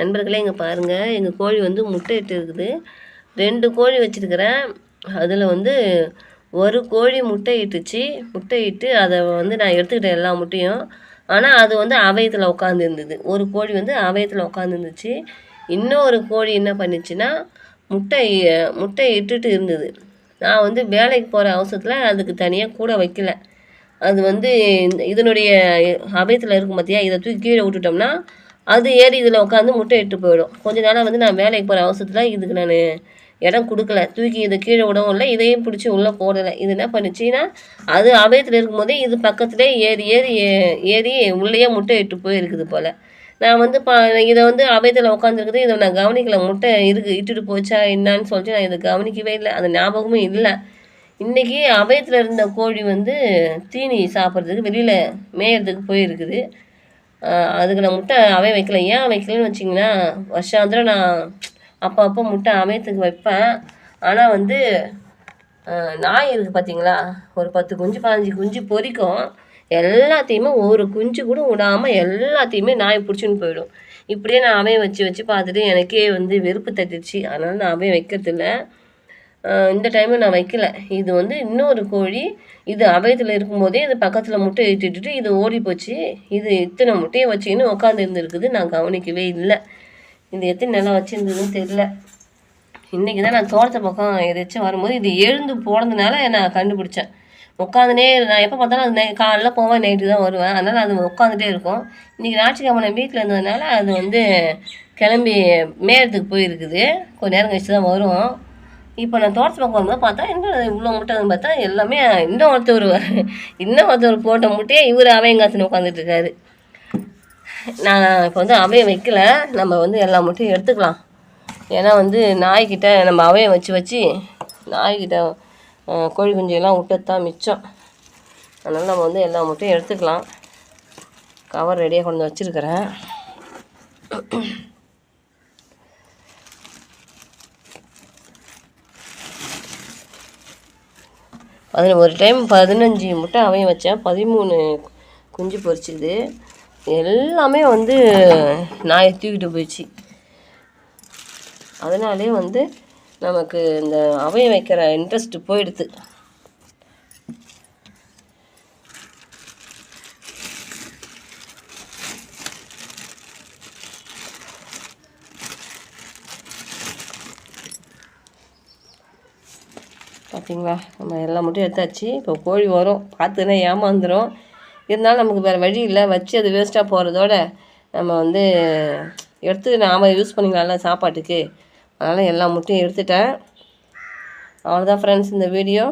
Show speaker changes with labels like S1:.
S1: நண்பர்களே இங்கே பாருங்கள் எங்கள் கோழி வந்து முட்டை இட்டு இருக்குது. ரெண்டு கோழி வச்சுருக்கிறேன். அதில் வந்து ஒரு கோழி முட்டை இட்டுச்சு முட்டை இட்டு அதை வந்து நான் எடுத்துக்கிட்டேன் எல்லா முட்டையும். ஆனால் அது வந்து அவயத்தில் உட்காந்துருந்தது ஒரு கோழி வந்து அவயத்தில் உட்காந்துருந்துச்சு இன்னொரு கோழி என்ன பண்ணிச்சுன்னா முட்டை முட்டை இட்டுட்டு இருந்தது. நான் வந்து வேலைக்கு போகிற அவசரத்தில் அதுக்கு தனியாக கூட வைக்கல. அது வந்து இதனுடைய அபயத்தில் இருக்கும் பார்த்தியா இதை தூக்கி கீழே விட்டுட்டோம்னா அது ஏறி இதில் உட்காந்து முட்டை இட்டு போயிடும். கொஞ்ச நாளாக வந்து நான் வேலைக்கு போகிற அவசரத்தில் இதுக்கு நான் இடம் கொடுக்கல. தூக்கி இதை கீழே விடவும் இல்லை இதையும் பிடிச்சி உள்ளே போடலை. இது என்ன பண்ணுச்சுன்னா அது அபயத்தில் இருக்கும்போதே இது பக்கத்துலேயே ஏறி ஏறி ஏ- ஏறி உள்ளேயே முட்டை இட்டு போயிருக்குது போல். நான் வந்து பா இதை வந்து அபயத்தில் உட்காந்துருக்குது இதை நான் கவனிக்கல. முட்டை இருக்கு இட்டுட்டு போச்சா என்னன்னு சொல்லிட்டு நான் இதை கவனிக்கவே இல்லை. அந்த ஞாபகமும் இல்லை. இன்றைக்கி அபயத்தில் இருந்த கோழி வந்து தீனி சாப்பிட்றதுக்கு வெளியில் மேயறதுக்கு போயிருக்குது. அதுக்கு நான் முட்டை அவை வைக்கல. ஏன் வைக்கலன்னு வச்சிங்கன்னா வருஷாந்திரம் நான் அப்போ அப்போ முட்டை அமையத்துக்கு வைப்பேன். ஆனால் வந்து நாய் இருக்குது பார்த்தீங்களா ஒரு பத்து குஞ்சு பதினஞ்சு குஞ்சு பொரிக்கும். எல்லாத்தையுமே ஒரு குஞ்சு கூட விடாமல் எல்லாத்தையுமே நாய் பிடிச்சின்னு போயிடும். இப்படியே நான் அவையை வச்சு வச்சு பார்த்துட்டு எனக்கே வந்து வெறுப்பு தட்டிடுச்சு. அதனால் நான் அவைய வைக்கிறதில்ல. இந்த டைமில் நான் வைக்கல. இது வந்து இன்னொரு கோழி. இது அபயத்தில் இருக்கும்போதே இது பக்கத்தில் முட்டை இட்டுட்டு இது ஓடி போச்சு. இது இத்தனை முட்டையை வச்சுக்கின்னு உட்காந்து இருந்துருக்குது. நான் கவனிக்கவே இல்லை. இது எத்தனை நிலம் வச்சுருந்ததுன்னு தெரியல. இன்றைக்கி தான் நான் தோட்டத்து பக்கம் எதாச்சும் வரும்போது இது எழுந்து போனதுனால நான் கண்டுபிடிச்சேன். உட்காந்துனே நான் எப்போ பார்த்தாலும் அது நை காலைல போவேன் நைட்டு தான் வருவேன். அதனால் அது உட்காந்துட்டே இருக்கும். இன்றைக்கி ஞாயிற்றுக்கிழமை வீட்டில் இருந்ததுனால அது வந்து கிளம்பி மேயறதுக்கு போயிருக்குது. கொஞ்ச நேரம் கழிச்சு தான் வரும் இப்போ நான் தோட்டத்து பக்கம் வரும்போது பார்த்தா என்ன இவ்வளோ முட்டைன்னு பார்த்தா எல்லாமே இன்னும் ஒருத்தர் இன்னும் ஒருத்தர் போட்ட முட்டையே இவர் அவையங்காத்துன்னு உட்காந்துட்டு இருக்காரு. நான் இப்போ வந்து அவையம் வைக்கல. நம்ம வந்து எல்லா முட்டையும் எடுத்துக்கலாம். ஏன்னா வந்து நாய்க்கிட்ட நம்ம அவையம் வச்சு வச்சு நாய்கிட்ட கோழி குஞ்செல்லாம் விட்டது தான் மிச்சம். அதனால் நம்ம வந்து எல்லா முட்டையும் எடுத்துக்கலாம். கவர் ரெடியாக கொண்டு வந்து வச்சுருக்கிறேன். பதின ஒரு டைம் பதினஞ்சு முட்டை அவையும் வச்சேன். பதிமூணு குஞ்சு பொறிச்சிது எல்லாமே வந்து நாயை தூக்கிட்டு போயிடுச்சு. அதனாலே வந்து நமக்கு இந்த அவையம் வைக்கிற இன்ட்ரெஸ்ட்டு போயிடுது. பார்த்தீங்களா நம்ம எல்லா முட்டையும் எடுத்தாச்சு. இப்போ கோழி வரும். பார்த்துன்னா ஏமாந்துடும் இருந்தாலும் நமக்கு வேறு வழி இல்லை. வச்சு அது வேஸ்ட்டாக போகிறதோட நம்ம வந்து எடுத்து நாம் யூஸ் பண்ணிக்கலாம்ல சாப்பாட்டுக்கு. அதனால் எல்லா முட்டையும் எடுத்துட்டேன். அவ்வளோதான் ஃப்ரெண்ட்ஸ் இந்த வீடியோ